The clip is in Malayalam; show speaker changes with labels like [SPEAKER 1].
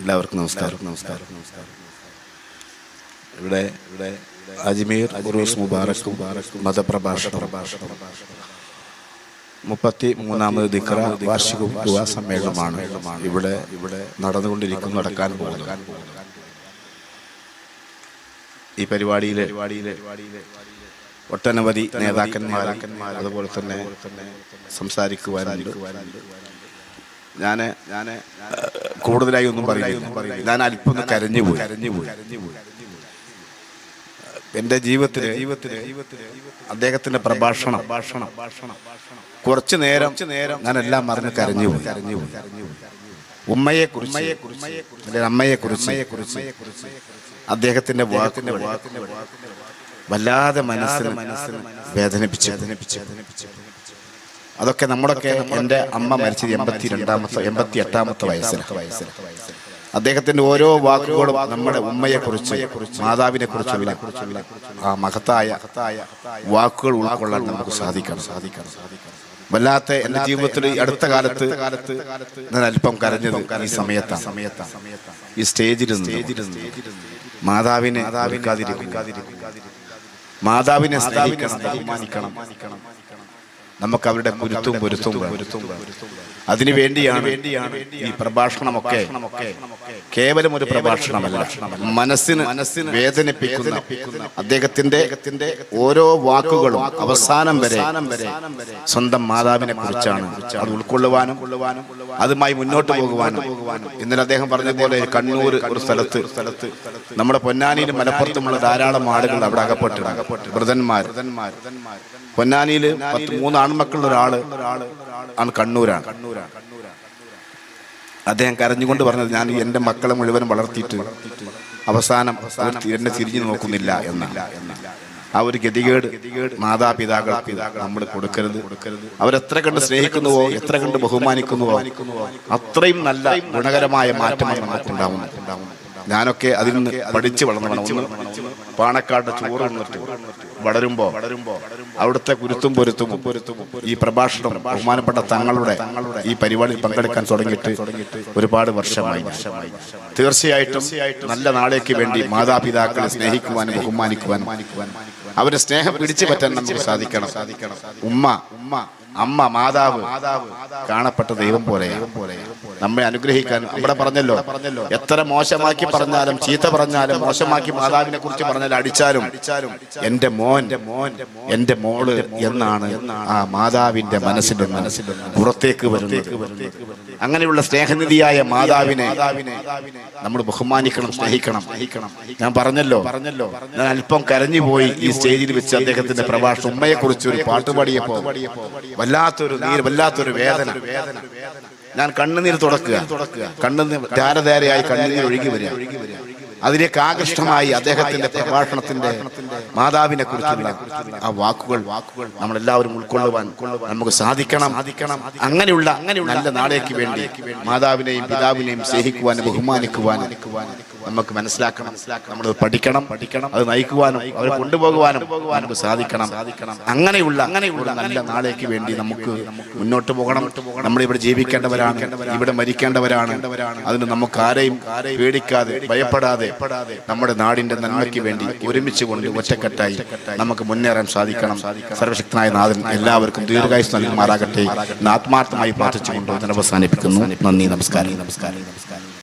[SPEAKER 1] എല്ലാവർക്കും നമസ്കാരം. നമസ്കാരം നമസ്കാരം. ഇവിടെ ഇവിടെ അജ്മീർ ഉറൂസ് മുബാറക് മുബാറക് മതപ്രഭാഷണ. പ്രഭാഷണ മുപ്പത്തി മൂന്നാമത് ദിക്ര വാർഷിക ദുവാ സമ്മേളനമാണ് ഇവിടെ ഇവിടെ നടന്നുകൊണ്ടിരിക്കും നടക്കാൻ പോകുന്നത്. ഈ പരിപാടിയിലെ പരിപാടിയിലെ ഒട്ടനവധി നേതാക്കന്മാർ അതുപോലെ തന്നെ സംസാരിക്കുവാനുണ്ട്. ഞാൻ ഞാൻ കൂടുതലായി ഒന്നും പറയുന്നില്ല ഞാൻ അല്പം ഒന്ന് കരഞ്ഞു പോയി. കരഞ്ഞു പോയി എന്റെ ജീവിതത്തിൽ അദ്ദേഹത്തിന്റെ പ്രഭാഷണം ഭാഷണം കുറച്ചു നേരം നേരം ഞാൻ എല്ലാം മറിഞ്ഞ് കരഞ്ഞു പോയി. കരഞ്ഞു പോയി ഉമ്മയെ കുറിച്ച് അമ്മയെ കുറിച്ച് അദ്ദേഹത്തിന്റെ വാക്കിന്റെ വല്ലാതെ മനസ്സിന് മനസ്സിന് വേദനിപ്പിച്ച്. അതൊക്കെ നമ്മളൊക്കെ എന്റെ അമ്മ മരിച്ചത് എൺപത്തി രണ്ടാമത്തെ എൺപത്തി എട്ടാമത്തെ വയസ്സിൽ വയസ്സിൽ അദ്ദേഹത്തിന്റെ ഓരോ വാക്കുകളും നമ്മുടെ ഉമ്മയെ കുറിച്ച് മാതാവിനെ കുറിച്ചുള്ള ആ മഹത്തായ വാക്കുകൾ ഉൾക്കൊള്ളാൻ നമുക്ക് സാധിക്കണം. സാധിക്കണം. വല്ലാത്ത എന്റെ ജീവിതത്തിൽ അടുത്ത കാലത്ത് കാലത്ത് ഞാൻ അല്പം കരഞ്ഞതും ഈ സമയത്താണ്. സമയത്താണ്. ഈ സ്റ്റേജിൽ സ്റ്റേജിൽ മാതാവിനെ മാതാവിനെ സ്നേഹിക്കണം. ബഹുമാനിക്കണം നമുക്ക് അവരുടെ കുരുത്തും പൊരുത്തും അതിനുവേണ്ടിയാണ് അതിനു വേണ്ടിയാണ് ഈ പ്രഭാഷണമൊക്കെ. കേവലം ഒരു പ്രഭാഷണമല്ല. മനസ്സിന് മനസ്സിന് വേദനിപ്പിക്കുന്ന അദ്ദേഹത്തിന്റെ ഓരോ വാക്കുകളും അവസാനം വരെ സ്വന്തം മാതാവിനെ കുറിച്ചാണ്. അത് ഉൾക്കൊള്ളുവാനും അതുമായി മുന്നോട്ട് പോകുവാനും. ഇന്നലെ അദ്ദേഹം പറഞ്ഞ പോലെ കണ്ണൂർ ഒരു സ്ഥലത്ത് സ്ഥലത്ത് നമ്മുടെ പൊന്നാനിയിലും മലപ്പുറത്തുമുള്ള ധാരാളം ആളുകൾ അവിടെ അകപ്പെട്ടിട്ടുണ്ട്. വൃതന്മാർ. പൊന്നാനിയിൽ പത്ത് മൂന്ന് ആൺമക്കളുടെ ഒരാൾ ആണ് കണ്ണൂരാണ്. അദ്ദേഹം കരഞ്ഞുകൊണ്ട് പറഞ്ഞത് ഞാൻ എന്റെ മക്കളെ മുഴുവൻ വളർത്തിയിട്ട് അവസാനം എന്നെ തിരിഞ്ഞു നോക്കുന്നില്ല എന്നാണ്. ആ ഒരു ഗതികേട് മാതാപിതാക്കൾക്ക് നമ്മൾ കൊടുക്കരുത്. അവരെത്ര കണ്ട് സ്നേഹിക്കുന്നുവോ എത്ര കണ്ട് ബഹുമാനിക്കുന്നുവോ അത്രയും നല്ല ഗുണകരമായ മാറ്റമാണ് നമുക്കുണ്ടാവുന്നത്. ഞാനൊക്കെ അതിൽ നിന്ന് പഠിച്ചു വളർന്നു പാണക്കാട് ചോറ് വളരുമ്പോ വളരുമ്പോ അവിടുത്തെ കുരുത്തും പൊരുത്തും പൊരുത്തും ഈ പ്രഭാഷണം ബഹുമാനപ്പെട്ട തങ്ങളുടെ ഈ പരിപാടിയിൽ പങ്കെടുക്കാൻ തുടങ്ങിയിട്ട് ഒരുപാട് വർഷമായി. തീർച്ചയായിട്ടും നല്ല നാളേക്ക് വേണ്ടി മാതാപിതാക്കളെ സ്നേഹിക്കുവാനും ബഹുമാനിക്കുവാനും അവരെ സ്നേഹം പിടിച്ചു പറ്റാൻ നമുക്ക് സാധിക്കണം. സാധിക്കണം. ഉമ്മ ഉമ്മ അമ്മ മാതാവ് കാണപ്പെട്ട ദൈവം പോലെ നമ്മെ അനുഗ്രഹിക്കാൻ ഇവിടെ പറഞ്ഞല്ലോ എത്ര മോശമാക്കി പറഞ്ഞാലും ചീത്ത പറഞ്ഞാലും മോശമാക്കി മാതാവിനെ കുറിച്ച് പറഞ്ഞാലും അടിച്ചാലും എന്റെ മോൻ മോൻ എന്റെ മോൾ എന്നാണ് ആ മാതാവിന്റെ മനസ്സിന്റെ പുറത്തേക്ക് വരുന്നത്. അങ്ങനെയുള്ള സ്നേഹനിധിയായ മാതാവിനെ നമ്മൾ ബഹുമാനിക്കണം സ്നേഹിക്കണം. ഞാൻ പറഞ്ഞല്ലോ പറഞ്ഞല്ലോ. ഞാൻ അല്പം കരഞ്ഞുപോയി ഈ സ്റ്റേജിൽ വെച്ച് അദ്ദേഹത്തിന്റെ പ്രഭാഷണം ഉമ്മയെ കുറിച്ച് ഒരു പാട്ട് പാടിയപ്പോ വല്ലാത്തൊരു നീര് വല്ലാത്തൊരു വേദന. ഞാൻ കണ്ണുനീർ തുടക്കുക. കണ്ണുനീർ ധാരധാരയായി കണ്ണുനീർ ഒഴുകി വരിക. അതിലേക്ക് ആകൃഷ്ടമായി അദ്ദേഹത്തിന്റെ പ്രഭാഷണത്തിന്റെ മാതാവിനെ കുറിച്ചുള്ള ആ വാക്കുകൾ വാക്കുകൾ നമ്മളെല്ലാവരും ഉൾക്കൊള്ളുവാൻ നമുക്ക് സാധിക്കണം. സാധിക്കണം. അങ്ങനെയുള്ള അങ്ങനെയുള്ള നല്ല നാളേക്ക് വേണ്ടി മാതാവിനെയും പിതാവിനെയും സ്നേഹിക്കുവാനും ബഹുമാനിക്കുവാനും നമുക്ക് മനസ്സിലാക്കണം. നമ്മൾ പഠിക്കണം. പഠിക്കണം. അത് നയിക്കുവാനും അവരെ കൊണ്ടുപോകുവാനും നമുക്ക് സാധിക്കണം. സാധിക്കണം. അങ്ങനെയുള്ള അങ്ങനെയുള്ള നല്ല നാളേക്ക് വേണ്ടി നമുക്ക് മുന്നോട്ട് പോകണം. നമ്മൾ ഇവിടെ ജീവിക്കേണ്ടവരാണ്. ഇവിടെ മരിക്കേണ്ടവരാണ്. അതിന് നമുക്ക് ആരെയും പേടിക്കാതെ ഭയപ്പെടാതെ നമ്മുടെ നാടിന്റെ നന്മയ്ക്ക് വേണ്ടി ഒരുമിച്ച് കൊണ്ട് ഒറ്റക്കെട്ടായി നമുക്ക് മുന്നേറാൻ സാധിക്കണം. സർവശക്തനായ നാഥൻ എല്ലാവർക്കും ദീർഘായുസ് നൽകുമാറാകട്ടെ. എന്ന് ആത്മാർത്ഥമായി പ്രാർത്ഥിച്ചുകൊണ്ട് അവസാനിപ്പിക്കുന്നു. നന്ദി നമസ്കാരം. നമസ്കാരം നമസ്കാരം.